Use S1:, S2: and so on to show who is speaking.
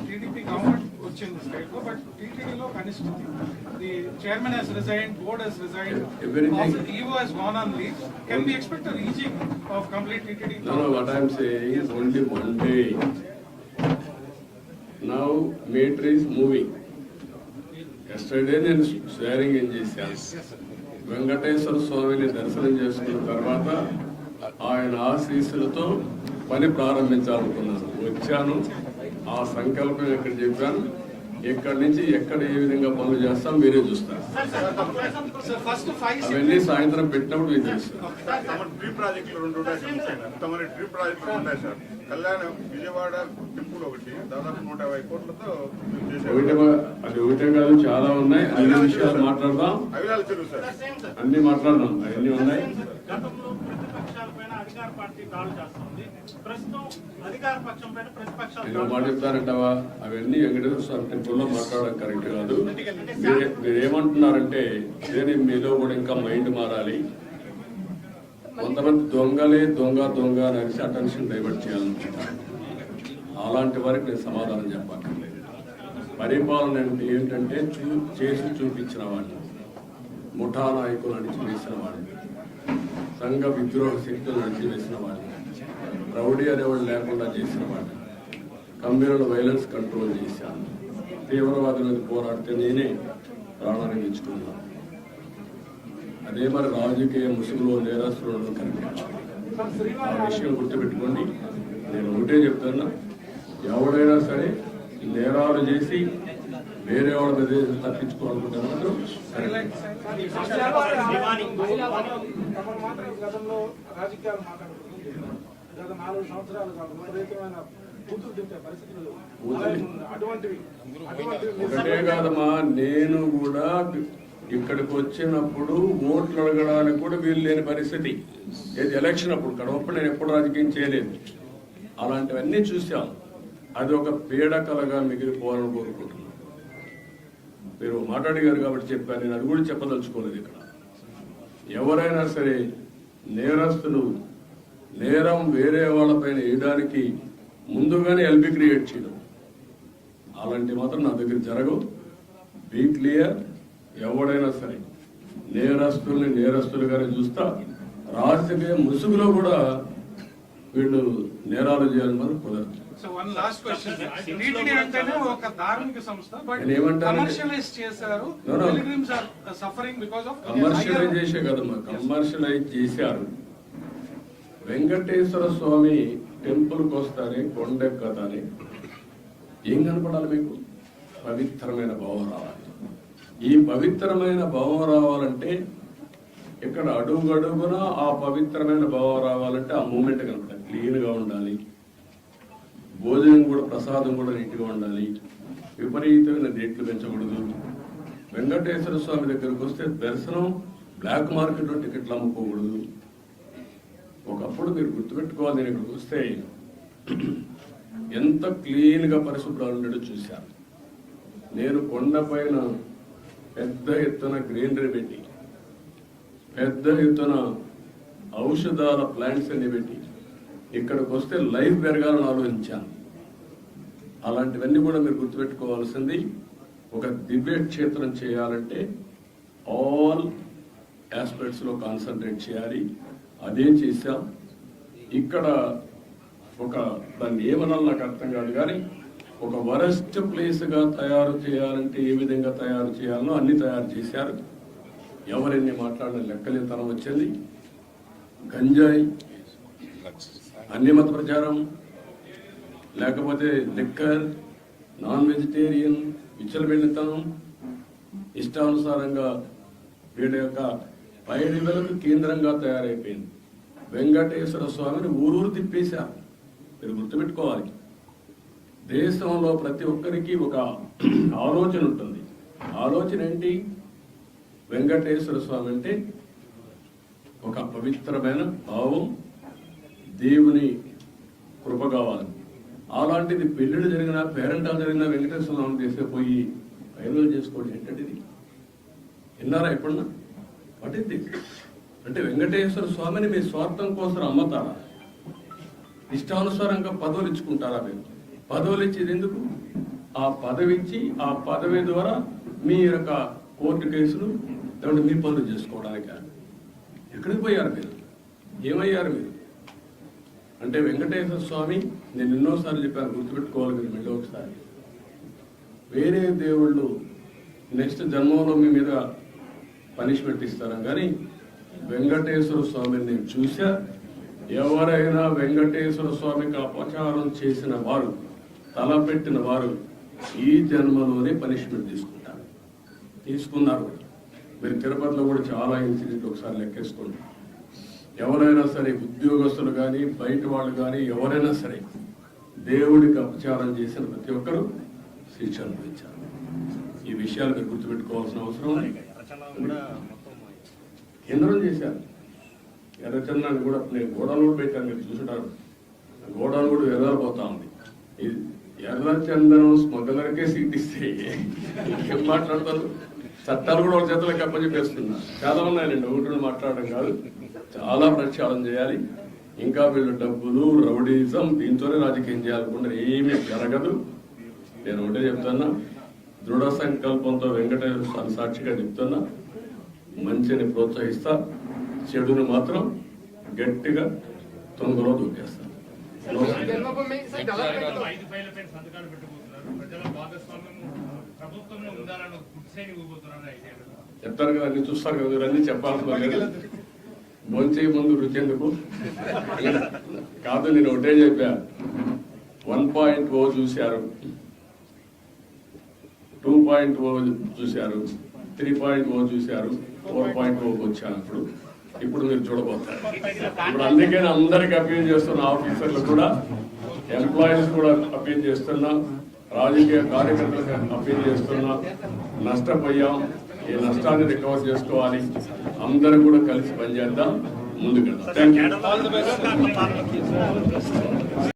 S1: TDP government వచ్చింది స్టేట్లో but టీటీడీలో కనిష్ఠితి the chairman he's resign board he's resign EO he's gone on leave can be expect raising of complete TTD
S2: No, no, what I'm saying is only one day. Now meter is moving. Yesterday నేను sharing ఏం చేశాను. వెంకటేశ్వర స్వామిని దర్శనం చేసుకున్న తర్వాత ఆయన ఆశీస్సులతో పని ప్రారంభించాలనుకున్నాను. వచ్చాను. ఆ సంకల్పం ఇక్కడ చెప్పాను? ఇక్కడి నుంచి ఎక్కడ ఏ విధంగా పనులు చేస్తాం మీరే చూస్తారు.
S1: సార్ ఫస్ట్ ఫైవ్
S2: అవన్నీ సాయంత్రం పెట్టినప్పుడు
S3: టెంపుల్ ఒకటి. దాదాపు నూట యాభై కోట్లతో చేశారు.
S2: ఒకటే మా- అది ఒకటే కాదు చాలా ఉన్నాయి. అన్ని విషయాలు మాట్లాడదాం. అన్ని మాట్లాడదాం. అవన్నీ ఉన్నాయి.
S4: పైన అధికార పార్టీ దాడులు చేస్తుంది. ప్రస్తుతం అధికార పక్షం పైన ప్రతిపక్షాలు
S2: నేను
S4: దాడులు
S2: మాట చెప్తానంటావా అవన్నీ వెంకటేశ్వర స్వామి టెంపుల్లో మాట్లాడడం కరెక్ట్ కాదు. మీరే- మీరేమంటున్నారంటే ఇదే మీలో కూడా ఇంకా మైండ్ మారాలి. కొంతమంది దొంగలే దొంగ దొంగ అని అరిసి అటెన్షన్ డైవర్ట్ చేయాలనుకుంటారు అలాంటి వారికి నేను సమాధానం చెప్పక్కర్లేదు. పరిపాలన అంటే ఏంటంటే చూ చేసి చూపించిన వాడిని. ముఠా నాయకులు అణిచివేసిన వాడిని. సంఘ విద్రోహ శక్తులు అణిచివేసిన వాడిని రౌడీ అనేవాడు లేకుండా చేసిన వాడిని కమ్యూనల్ వైలెన్స్ కంట్రోల్ చేశాను. తీవ్రవాదుల మీద పోరాడితే నేనే ప్రాణాన్ని ఇచ్చుకున్నాను అదే మరి రాజకీయ ముసుగులో నేరస్తులను కనిపించాను. ఆ విషయం గుర్తుపెట్టుకోండి. నేను ఒకటే చెప్తున్నా. ఎవడైనా సరే నేరాలు చేసి వేరే వాళ్ళ మీద
S1: తప్పించుకోవాలనుకుంటున్నారు. గత నాలుగు విపరీతమైన
S2: ఒకటే కాదమ్మా నేను కూడా ఇక్కడికి వచ్చినప్పుడు ఓట్లు అడగడానికి కూడా వీలు లేని పరిస్థితి. ఏది ఎలక్షన్ అప్పుడు కడవప్పుడు నేను ఎప్పుడు రాజకీయం చేయలేదు. అలాంటివన్నీ చూసాం అది ఒక పీడకలగా మిగిలిపోవాలని కోరుకుంటున్నాను మీరు మాట్లాడిగారు కాబట్టి చెప్పాను. నేను అది కూడా చెప్పదలుచుకోలేదు ఇక్కడ. ఎవరైనా సరే నేరస్తులు నేరం వేరే వాళ్ళపైన వేయడానికి ముందుగానే ఎల్బి క్రియేట్ చేయడం. అలాంటి మాత్రం నా దగ్గర జరగవు. బీ క్లియర్ ఎవడైనా సరే నేరస్తుల్ని నేరస్తులుగానే చూస్తా. రాజకీయ ముసుగులో కూడా వీళ్ళు నేరాలు చేయాలని మాత్రం కుదరదు
S1: కమర్షియలైజ్
S2: చేసే కదమ్మా కమర్షియలైజ్ చేశారు. వెంకటేశ్వర స్వామి టెంపుల్కి వస్తానే కొండెక్కతానే ఏం కనపడాలి మీకు? పవిత్రమైన భావం రావాలి. ఈ పవిత్రమైన భావం రావాలంటే ఇక్కడ అడుగడుగున ఆ పవిత్రమైన భావం రావాలంటే ఆ మూమెంట్ కనపడాలి. క్లీన్గా ఉండాలి. భోజనం కూడా ప్రసాదం కూడా నీట్గా ఉండాలి. విపరీతమైన రేట్లు పెంచకూడదు. వెంకటేశ్వర స్వామి దగ్గరకు వస్తే దర్శనం బ్లాక్ మార్కెట్లో టికెట్లు అమ్ముకోకూడదు. ఒకప్పుడు మీరు గుర్తుపెట్టుకోవాలి నేను ఇక్కడికి వస్తే ఎంత క్లీన్గా పరిశుభ్రాలు ఉండేటో చూశాను. నేను కొండపైన పెద్ద ఎత్తున గ్రీనరీ పెట్టి పెద్ద ఎత్తున ఔషధాల ప్లాంట్స్ అన్ని పెట్టి ఇక్కడికి వస్తే లైఫ్ పెరగాలని ఆలోచించాను. అలాంటివన్నీ కూడా మీరు గుర్తుపెట్టుకోవాల్సింది ఒక దివ్య క్షేత్రం చేయాలంటే ఆల్ ఆస్పెక్ట్స్లో కాన్సన్ట్రేట్ చేయాలి. అదేం చేశాం. ఇక్కడ ఒక దాన్ని ఏమనాలి నాకు అర్థం కాదు కానీ ఒక వరస్ట్ ప్లేస్గా తయారు చేయాలంటే ఏ విధంగా తయారు చేయాలో అన్ని తయారు చేశారు. ఎవరెన్ని మాట్లాడిన లెక్కలేతనం వచ్చింది. గంజాయి అన్ని మత ప్రచారం లేకపోతే లిక్కర్ నాన్ వెజిటేరియన్ విచ్చలబెళ్ళితనం ఇష్టానుసారంగా వీళ్ళ యొక్క పైడిలకు కేంద్రంగా తయారైపోయింది. వెంకటేశ్వర స్వామిని ఊరూరు తిప్పేశారు మీరు గుర్తుపెట్టుకోవాలి. దేశంలో ప్రతి ఒక్కరికి ఒక ఆలోచన ఉంటుంది. ఆలోచన ఏంటి? వెంకటేశ్వర స్వామి అంటే ఒక పవిత్రమైన భావం దేవుని కృప కావాలి. అలాంటిది పెళ్ళిళ్ళు జరిగినా పేరెంటాలు జరిగినా వెంకటేశ్వర స్వామి తీసుకుపోయి ఐదు చేసుకోవడం ఏంటంటే ఇది విన్నారా ఎప్పుడన్నా? వాట్ అంటే వెంకటేశ్వర స్వామిని మీ స్వార్థం కోసం అమ్మతారా? ఇష్టానుసారంగా పదవులు ఇచ్చుకుంటారా మీరు? పదవులు ఇచ్చేది ఎందుకు? ఆ పదవి ఇచ్చి ఆ పదవి ద్వారా మీ యొక్క కోర్టు కేసులు లేకుంటే మీ పనులు చేసుకోవడానికి ఎక్కడికి పోయారు మీరు? ఏమయ్యారు మీరు? అంటే వెంకటేశ్వర స్వామి నేను ఎన్నోసార్లు చెప్పాను గుర్తుపెట్టుకోవాలి మీరు మళ్ళీ ఒకసారి. వేరే దేవుళ్ళు నెక్స్ట్ జన్మంలో మీ మీద పనిష్మెంట్ ఇస్తారా? కానీ వెంకటేశ్వర స్వామిని నేను చూసా ఎవరైనా వెంకటేశ్వర స్వామికి అపచారం చేసిన వారు తలపెట్టిన వారు ఈ జన్మలోనే పనిష్మెంట్ తీసుకుంటారు. తీసుకున్నారు కూడా. మీరు తిరుపతిలో కూడా చాలా ఇన్సిడెంట్ ఒకసారి లెక్కేసుకోండి. ఎవరైనా సరే ఉద్యోగస్తులు కానీ బయట వాళ్ళు కానీ ఎవరైనా సరే దేవుడికి అపచారం చేసిన ప్రతి ఒక్కరూ శిక్ష అనుభవించారు ఈ విషయాలు మీరు గుర్తుపెట్టుకోవాల్సిన అవసరం కేంద్రం చేశారు. ఎర్రచందనాన్ని కూడా నేను గోడౌన్ కూడా పెట్టాను మీరు చూసుంటారు. గోడౌన్ కూడా ఎర్రపోతా ఉంది. ఇది ఎర్రచందనం స్మగ్లర్కే సీట్ ఇస్తే ఏం మాట్లాడతారు? చట్టాలు కూడా ఒక చేతులకు అప్పచెప్పేస్తున్నా చాలా ఉన్నాయండి ఒకటి మాట్లాడడం కాదు. చాలా ప్రక్షాళన చేయాలి. ఇంకా వీళ్ళు డబ్బులు రౌడీజం దీంతోనే రాజకీయం చేయాలనుకుంటే ఏమీ జరగదు. నేను ఒకటే చెప్తున్నా. దృఢ సంకల్పంతో వెంకటేశ్వర స్వామి సాక్షిగా చెప్తున్నా. మంచిని ప్రోత్సహిస్తా. చెడుని మాత్రం గట్టిగా తొందరలో దూకేస్తా.
S5: ఐదు సంతకాలు ప్రజల భాగస్వామ్యం
S2: చెప్తారు కదా అన్ని చూస్తారు కదా మీరు అన్ని చెప్పాల్సిన భోంచే ముందు రుచి ఎందుకు? కాదు నేను ఒకటే చెప్పా. వన్ పాయింట్ ఓ చూశారు. టూ పాయింట్ ఓ చూశారు. త్రీ పాయింట్ ఓ చూశారు. ఫోర్ పాయింట్ ఓకి వచ్చాను ఇప్పుడు. ఇప్పుడు మీరు చూడబోతారు. ఇప్పుడు అందుకే అందరికి అప్పీల్ చేస్తున్న ఆఫీసర్లు కూడా ఎంప్లాయీస్ కూడా అప్పీల్ చేస్తున్నా. రాజకీయ కార్యకర్తలకు అప్పీల్ చేస్తున్నా నష్టపోయాం. ఈ నష్టాన్ని రికవర్ చేసుకోవాలి. అందరం కూడా కలిసి పనిచేద్దాం. ముందుకెళ్దాం. Thank you